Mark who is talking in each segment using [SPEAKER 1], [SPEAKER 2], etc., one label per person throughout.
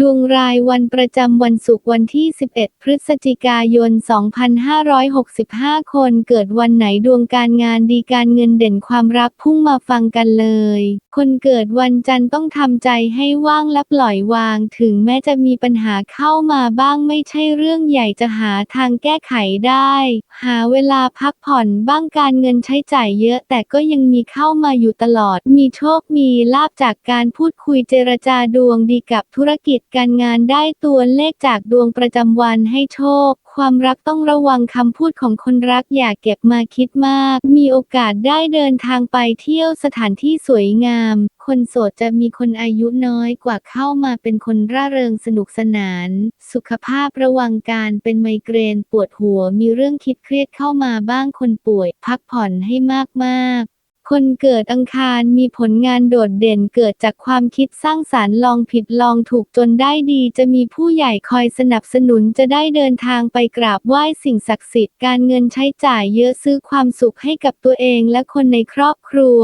[SPEAKER 1] ดวงรายวันประจำวันศุกร์วันที่ 11 พฤศจิกายน 2565 คนเกิดวันไหนดวงการงานดีการเงินเด่นความรักพุ่งมาฟังกันเลย คนเกิดวันจันทร์ต้องทำใจให้ว่างและปล่อยวาง ถึงแม้จะมีปัญหาเข้ามาบ้างไม่ใช่เรื่องใหญ่จะหาทางแก้ไขได้ หาเวลาพักผ่อนบ้างการเงินใช้จ่ายเยอะแต่ก็ยังมีเข้ามาอยู่ตลอด มีโชคมีลาบจากการพูดคุยเจรจาดวงดีกับธุรกิจการงานได้ตัวเลขจากดวงประจำวันให้โชค ความรักต้องระวังคำพูดของคนรักอย่าเก็บมาคิดมาก มีโอกาสได้เดินทางไปเที่ยวสถานที่สวยงาม คนโสดจะมีคนอายุน้อยกว่าเข้ามาเป็นคนร่าเริงสนุกสนาน สุขภาพระวังการเป็นไมเกรนปวดหัวมีเรื่องคิดเครียดเข้ามาบ้างคนป่วย พักผ่อนให้มากๆคนเกิดอังคารมีผลงานโดดเด่นเกิดจากความคิดสร้างสารรค์ลองผิดลองถูกจนได้ดี จะมีผู้ใหญ่คอยสนับสนุนจะได้เดินทางไปกราบไหว้สิ่งศักดิ์สิทธิ์การเงินใช้จ่ายเยอะซื้อความสุขให้กับตัวเองและคนในครอบครัว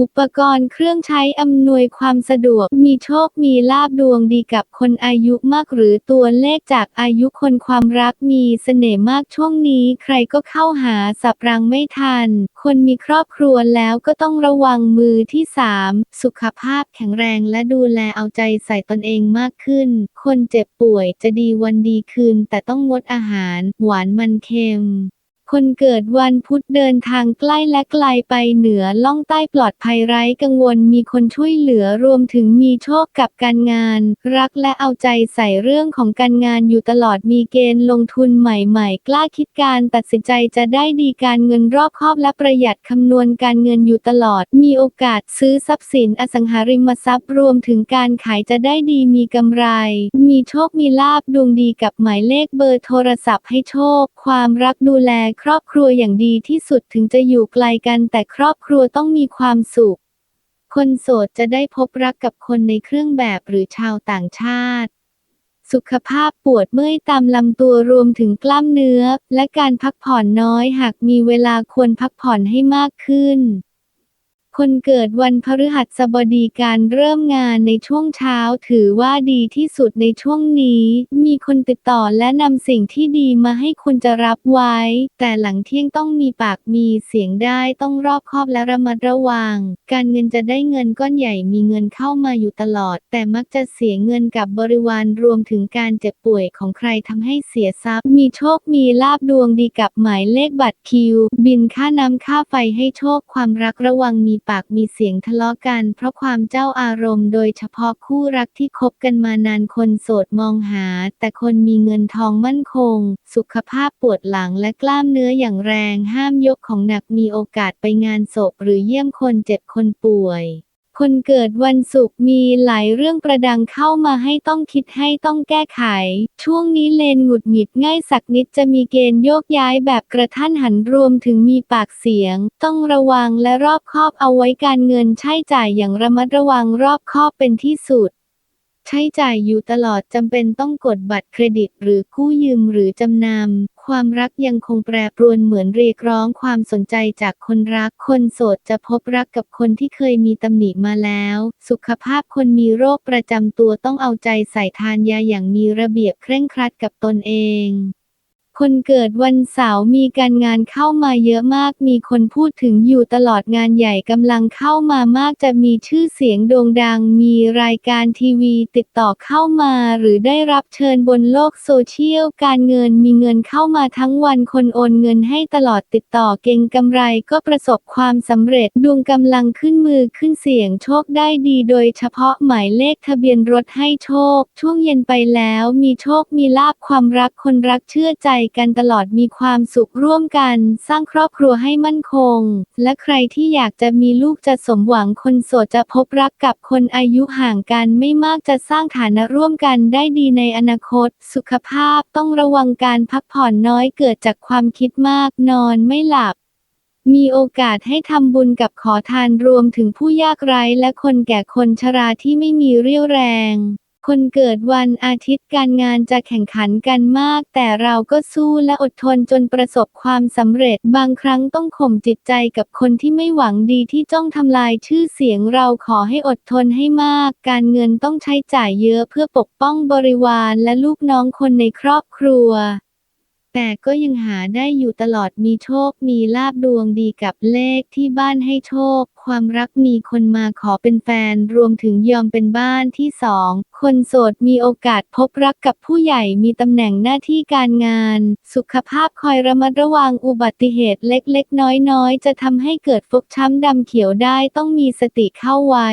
[SPEAKER 1] อุปกรณ์เครื่องใช้อำนวยความสะดวก มีโชคมีลาบดวงดีกับคนอายุมากหรือตัวเลขจากอายุคนความรักมีเสน่ห์มากช่วงนี้ใครก็เข้าหาสับรังไม่ทัน คนมีครอบครัวแล้วก็ต้องระวังมือที่สามสุขภาพแข็งแรงและดูแลเอาใจใส่ตนเองมากขึ้น คนเจ็บป่วยจะดีวันดีคืนแต่ต้องงดอาหาร หวานมันเค็ม คนเกิดวันพุธเดินทางใกล้และไกลไปเหนือล่องใต้ปลอดภัยไร้กังวลมีคนช่วยเหลือรวมถึงมีโชคกับการงาน รักและเอาใจใส่เรื่องของการงานอยู่ตลอดมีเกณฑ์ลงทุนใหม่ๆ กล้าคิดการตัดสินใจจะได้ดีการเงินรอบคอบและประหยัดคำนวณการเงินอยู่ตลอด มีโอกาสซื้อทรัพย์สินอสังหาริมทรัพย์รวมถึงการขายจะได้ดีมีกำไร มีโชคมีลาบดวงดีกับหมายเลขเบอร์โทรศัพท์ให้โชค ความรักดูแลครอบครัวอย่างดีที่สุดถึงจะอยู่ไกลกันแต่ครอบครัวต้องมีความสุข คนโสดจะได้พบรักกับคนในเครื่องแบบหรือชาวต่างชาติ สุขภาพปวดเมื่อยตามลำตัวรวมถึงกล้ามเนื้อ และการพักผ่อนน้อยหากมีเวลาควรพักผ่อนให้มากขึ้น คนเกิดวันพฤหัสบดีการเริ่มงานในช่วงเช้าถือว่าดีที่สุดในช่วงนี้ มีคนติดต่อและนำสิ่งที่ดีมาให้คุณจะรับไว้ แต่หลังเที่ยงต้องมีปากมีเสียงได้ต้องรอบคอบและระมัดระวัง การเงินจะได้เงินก้อนใหญ่มีเงินเข้ามาอยู่ตลอด แต่มักจะเสียเงินกับบริวารรวมถึงการเจ็บป่วยของใครทำให้เสียทรัพย์ มีโชคมีลาบดวงดีกับหมายเลขบัตรคิว บินค่าน้ำค่าไฟให้โชคความรักระวังมีปากมีเสียงทะเลาะกัน เพราะความเจ้าอารมณ์โดยเฉพาะคู่รักที่คบกันมานานคนโสดมองหา แต่คนมีเงินทองมั่นคง สุขภาพปวดหลังและกล้ามเนื้ออย่างแรงห้ามยกของหนักมีโอกาสไปงานศพหรือเยี่ยมคนเจ็บคนป่วย คนเกิดวันศุกร์มีหลายเรื่องประดังเข้ามาให้ต้องคิดให้ต้องแก้ไข ช่วงนี้เลนหงุดหงิดง่ายสักนิดจะมีเกณฑ์โยกย้ายแบบกระทันหันรวมถึงมีปากเสียง ต้องระวังและรอบคอบเอาไว้การเงินใช้จ่ายอย่างระมัดระวังรอบคอบเป็นที่สุด ใช้จ่ายอยู่ตลอดจำเป็นต้องกดบัตรเครดิตหรือกู้ยืมหรือจำนำ ความรักยังคงแปรปรวนเหมือนเรียกร้องความสนใจจากคนรัก คนโสดจะพบรักกับคนที่เคยมีตำหนิมาแล้ว สุขภาพคนมีโรคประจำตัวต้องเอาใจใส่ทานยาอย่างมีระเบียบเคร่งครัดกับตนเอง คนเกิดวันเสาร์มีการงานเข้ามาเยอะมาก มีคนพูดถึงอยู่ตลอดงานใหญ่กำลังเข้ามามากจะมีชื่อเสียงโด่งดัง มีรายการทีวีติดต่อเข้ามาหรือได้รับเชิญบนโลกโซเชียล การเงินมีเงินเข้ามาทั้งวันคนโอนเงินให้ตลอดติดต่อเก่งกำไรก็ประสบความสำเร็จดวงกำลังขึ้นมือขึ้นเสียงโชคได้ดีโดยเฉพาะหมายเลขทะเบียนรถให้โชค ช่วงเย็นไปแล้วมีโชคมีลาบความรักคนรักเชื่อใจกันตลอดมีความสุขร่วมกัน สร้างครอบครัวให้มั่นคง และใครที่อยากจะมีลูกจะสมหวังคนโสดจะพบรักกับคนอายุห่างกันไม่มากจะสร้างฐานะร่วมกันได้ดีในอนาคต สุขภาพต้องระวังการพักผ่อนน้อยเกิดจากความคิดมากนอนไม่หลับมีโอกาสให้ทำบุญกับขอทานรวมถึงผู้ยากไร้และคนแก่คนชราที่ไม่มีเรี่ยวแรง คนเกิดวันอาทิตย์การงานจะแข่งขันกันมาก แต่เราก็สู้และอดทนจนประสบความสำเร็จ บางครั้งต้องข่มจิตใจกับคนที่ไม่หวังดีที่จ้องทำลายชื่อเสียงเราขอให้อดทนให้มาก การเงินต้องใช้จ่ายเยอะเพื่อปกป้องบริวารและลูกน้องคนในครอบครัว แต่ก็ยังหาได้อยู่ตลอดมีโชค มีลาบดวงดีกับเลขที่บ้านให้โชค ความรักมีคนมาขอเป็นแฟน รวมถึงยอมเป็นบ้านที่สอง คนโสดมีโอกาสพบรักกับผู้ใหญ่มีตำแหน่งหน้าที่การงาน สุขภาพคอยระมัดระวังอุบัติเหตุเล็กๆ น้อยๆ จะทำให้เกิดฟกช้ำดำเขียวได้ต้องมีสติเข้าไว้